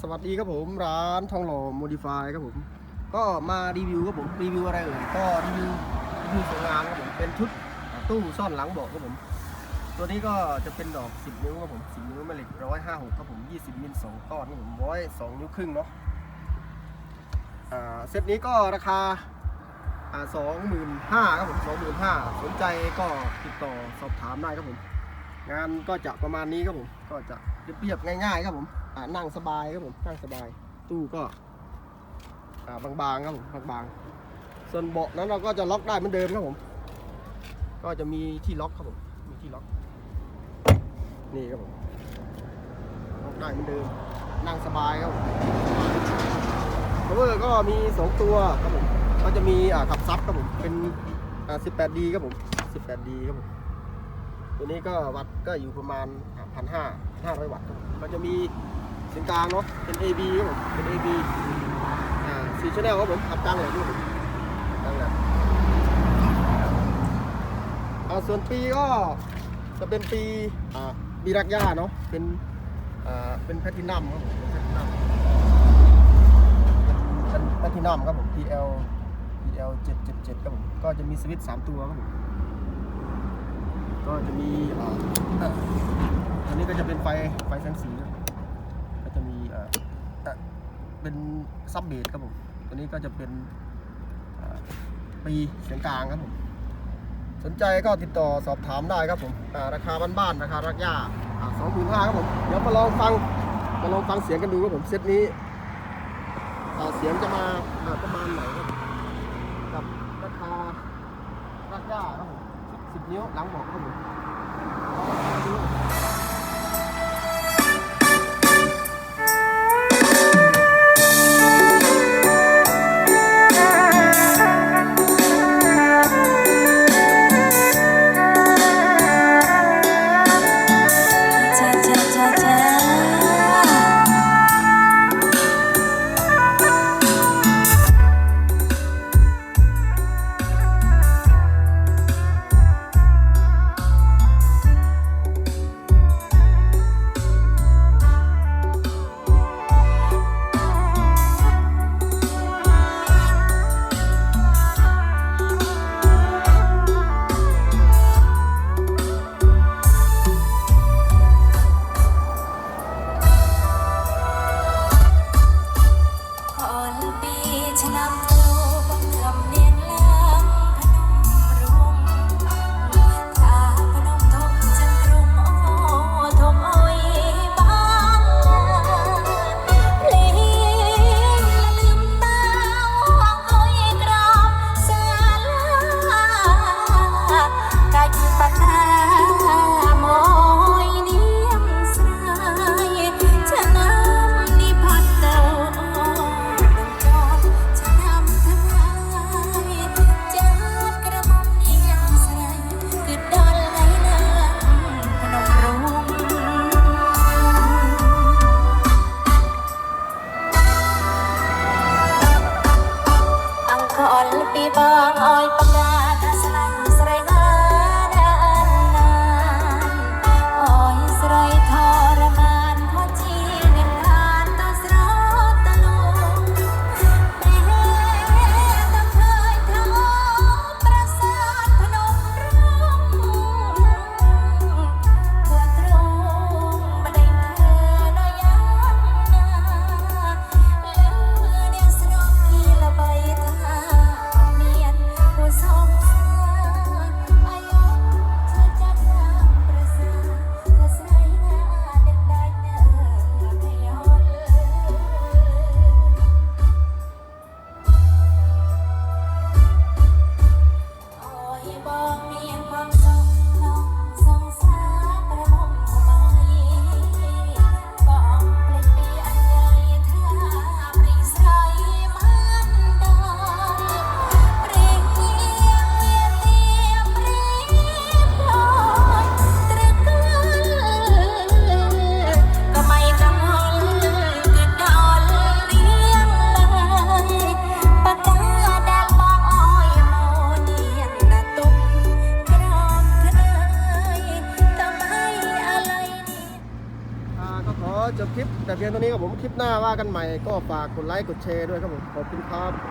สวัสดีครับผมร้านทองหล่อโมดิฟายครับผม ก็มารีวิวครับผมรีวิวอะไรเอ่ยก็รีวิวรีวิวสวยงามครับผมเป็นชุดตู้ซ่อนหลังเบาะครับผม ตัวนี้ก็จะเป็นดอก 10 นิ้วครับผม 10 นิ้วแม่เหล็ก156ครับผม 20 มิล2ก้อนครับผมร้อยสองนิ้วครึ่งเนาะเซตนี้ก็ราคาอ่าสองหมื่นห้าครับผมสองหมื่นห้าสนใจก็ติดต่อสอบถามได้ครับผม งานก็จะประมาณนี้ครับผม ก็จะเรียบๆง่ายๆครับผมอ่านั่งสบายครับผมนั่งสบาย ตู้ก็อ่าบางๆครับผมบางๆส่วนเบาะนั้นเราก็จะล็อกได้เหมือนเดิมครับผม ก็จะมีที่ล็อกครับผมมีที่ล็อกนี่ครับผมล็อกได้เหมือนเดิม นั่งสบายครับผมพาวเวอร์ก็มี2ตัวครับผมก็จะมีขับซับครับผมเป็น 18D ครับผม 18D ครับผม ตัวนี้ก็วัดก็อยู่ประมาณพันห้าห้าร้อยวัตต์ครับมก็จะมีเสียงกลางเนาะเป็น AB ครับผมเป็น AB อ่าสี่ชแนลครับผมขับกลางแหลมครับผมกลางแหลมอ่าส่วนปีก็จะเป็นปีอ่าบีรักย่าเนาะเป็นอ่าเป็นแพทินัมครับผมแพทินัมแพทินัมครับผม PL PL 777ครับผมก็จะมีสวิตช์สามตัวครับผม ก็จะมีอันนี้ก็จะเป็นไฟไฟแสงสีครับก็จะมีเป็นซับเบสครับผมตัวนี้ก็จะเป็นปีเสียงกลางครับผมสนใจก็ติดต่อสอบถามได้ครับผมอ่าราคาบ้านๆราคารักย่าสองหมื่นห้าครับผมเดี๋ยวมาลองฟังมาลองฟังเสียงกันดูครับผมเซตนี้เสียงจะมาอ่าประมาณไหนครับกับราคารักย่าครับผม สิบนิ้วหลั จบคลิปแต่เพียงเท่านี้ครับผมคลิปหน้าว่ากันใหม่ก็ฝากกดไลค์กดแชร์ด้วยครับผมขอบคุณครับ